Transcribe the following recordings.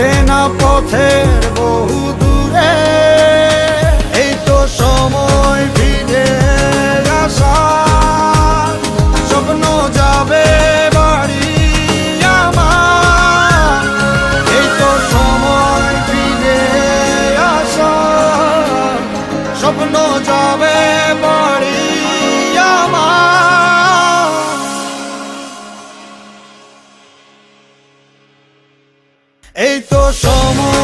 চেনা পথের বহু দূরে, এই তো সময় ফিরে আসার স্বপ্ন যাবে বাড়ি আমার, এই সময় আসার স্বপ্ন এই তো সময়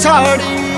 ছাড়ি